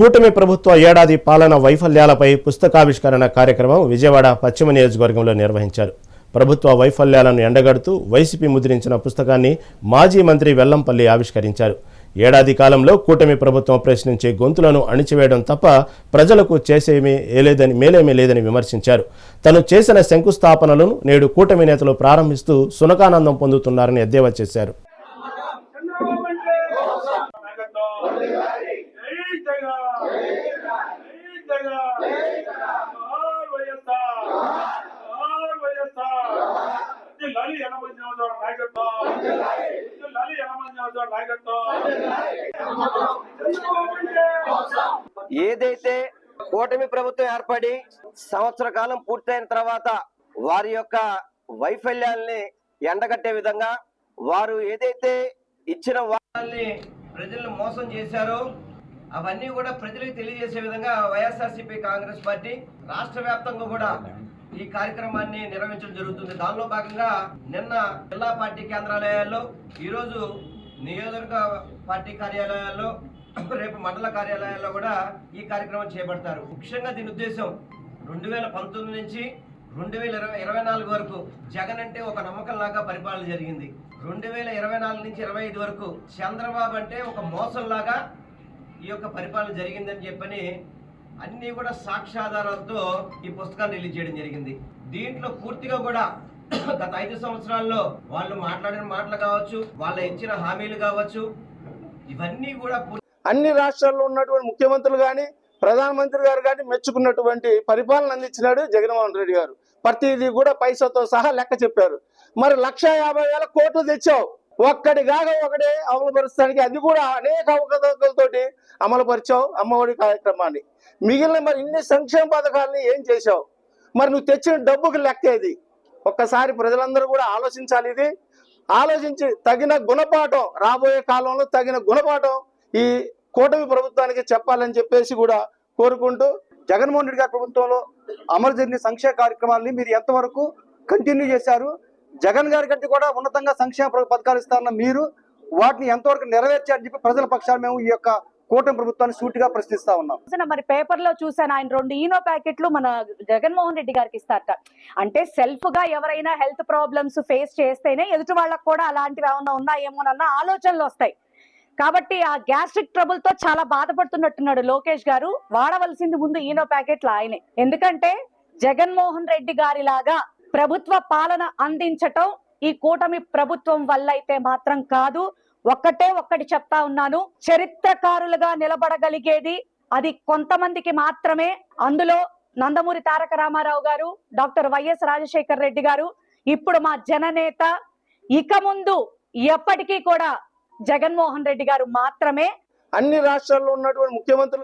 కూటమి ప్రభుత్వ ఏడాది పాలన వైఫల్యాలపై పుస్తకావిష్కరణ కార్యక్రమం విజయవాడ పశ్చిమ నియోజకవర్గంలో నిర్వహించారు. ప్రభుత్వ వైఫల్యాలను ఎండగడుతూ వైసీపీ ముద్రించిన పుస్తకాన్ని మాజీ మంత్రి వెల్లంపల్లి ఆవిష్కరించారు. ఏడాది కాలంలో కూటమి ప్రభుత్వం ప్రశ్నించే గొంతులను అణిచివేయడం తప్ప ప్రజలకు చేసేమీ లేదని మేలేమీ లేదని విమర్శించారు. తను చేసిన శంకుస్థాపనలను నేడు కూటమి నేతలు ప్రారంభిస్తూ సునకానందం పొందుతున్నారని ఎద్దేవా చేశారు. ఎనభై సంవత్సరాల నాయకత్వం. ఎనభై సంవత్సరాల నాయకత్వం. ఏదైతే కూటమి ప్రభుత్వం ఏర్పడి సంవత్సర కాలం పూర్తయిన తర్వాత వారి యొక్క వైఫల్యాల్ని ఎండగట్టే విధంగా వారు ఏదైతే ఇచ్చిన వాగ్దానాల్ని ప్రజలను మోసం చేశారో అవన్నీ కూడా ప్రజలకు తెలియజేసే విధంగా వైఎస్ఆర్సీపీ కాంగ్రెస్ పార్టీ రాష్ట్ర వ్యాప్తంగా కూడా ఈ కార్యక్రమాన్ని నిర్వహించడం జరుగుతుంది. దానిలో భాగంగా నిన్న జిల్లా పార్టీ కేంద్రాలయాల్లో ఈరోజు నియోజకవర్గ పార్టీ కార్యాలయాల్లో రేపు మండల కార్యాలయాల్లో కూడా ఈ కార్యక్రమం చేపడతారు. ముఖ్యంగా దీని ఉద్దేశం రెండు వేల పంతొమ్మిది నుంచి రెండు వేల ఇరవై ఇరవై నాలుగు వరకు జగన్ అంటే ఒక నమ్మకం లాగా పరిపాలన జరిగింది. రెండు వేల ఇరవై నాలుగు నుంచి ఇరవై ఐదు వరకు చంద్రబాబు అంటే ఒక మోసం లాగా ఈ యొక్క పరిపాలన జరిగిందని చెప్పని అన్నీ కూడా సాక్ష్యాధారాలతో ఈ పుస్తకాన్ని రిలీజ్ చేయడం జరిగింది. దీంట్లో పూర్తిగా కూడా గత ఐదు సంవత్సరాల్లో వాళ్ళు మాట్లాడిన మాటలు కావచ్చు వాళ్ళ ఇచ్చిన హామీలు కావచ్చు ఇవన్నీ కూడా అన్ని రాష్ట్రాల్లో ఉన్నటువంటి ముఖ్యమంత్రులు కానీ ప్రధానమంత్రి గారు కానీ మెచ్చుకున్నటువంటి పరిపాలన అందించినాడు జగన్మోహన్ రెడ్డి గారు. ప్రతిదీ కూడా పైసాతో సహా లెక్క చెప్పారు. మరి లక్ష యాభై వేల కోట్లు తెచ్చావు. ఒక్కడి కాక ఒకడే అమలుపరచడానికి అది కూడా అనేక అవకతవకలతోటి అమలుపరిచావు అమ్మఒడి కార్యక్రమాన్ని. మిగిలిన మరి ఇన్ని సంక్షేమ పథకాలని ఏం చేశావు? మరి నువ్వు తెచ్చిన డబ్బుకి లెక్క ఇది ఒక్కసారి ప్రజలందరూ కూడా ఆలోచించాలి ఇది. ఆలోచించి తగిన గుణపాఠం రాబోయే కాలంలో తగిన గుణపాఠం ఈ కూటమి ప్రభుత్వానికి చెప్పాలని చెప్పేసి కూడా కోరుకుంటూ జగన్మోహన్ రెడ్డి గారి ప్రభుత్వంలో అమలు జరిగిన సంక్షేమ కార్యక్రమాలని మీరు ఎంతవరకు కంటిన్యూ చేశారు? జగన్ గారి కంటే కూడా ఉన్నతంగా సంక్షేమ పథకాలు ఇస్తారన్న మీరు వాటిని ఎంతవరకు నెరవేర్చారని చెప్పి ప్రజల పక్షాలు మేము ఈ యొక్క కూటమి ప్రభుత్వాన్ని సూటిగా ప్రశ్నిస్తా ఉన్నాం. మరి పేపర్లో చూసాను ఆయన రెండు ఈనో ప్యాకెట్లు మన జగన్మోహన్ రెడ్డి గారికి ఇస్తారట. అంటే సెల్ఫ్గా ఎవరైనా హెల్త్ ప్రాబ్లమ్స్ ఫేస్ చేస్తేనే ఎదుటి వాళ్ళకు కూడా అలాంటివి ఏమైనా ఉన్నాయేమోనన్న ఆలోచనలు వస్తాయి. కాబట్టి ఆ గ్యాస్ట్రిక్ ట్రబుల్తో చాలా బాధపడుతున్నట్టున్నాడు లోకేష్ గారు. వాడవలసింది ముందు ఈనో ప్యాకెట్లు ఆయనే. ఎందుకంటే జగన్మోహన్ రెడ్డి గారి లాగా ప్రభుత్వ పాలన అందించటం ఈ కూటమి ప్రభుత్వం వల్ల అయితే మాత్రం కాదు. ఒక్కటే ఒక్కటి చెప్తా ఉన్నాను. చరిత్రకారులుగా నిలబడగలిగేది అది కొంతమందికి మాత్రమే. అందులో నందమూరి తారక రామారావు గారు డాక్టర్ వైఎస్ రాజశేఖర్ రెడ్డి గారు ఇప్పుడు మా జననేత. ఇక ముందు ఎప్పటికీ కూడా జగన్మోహన్ రెడ్డి గారు మాత్రమే. అన్ని రాష్ట్రాల్లో ఉన్నటువంటి ముఖ్యమంత్రులు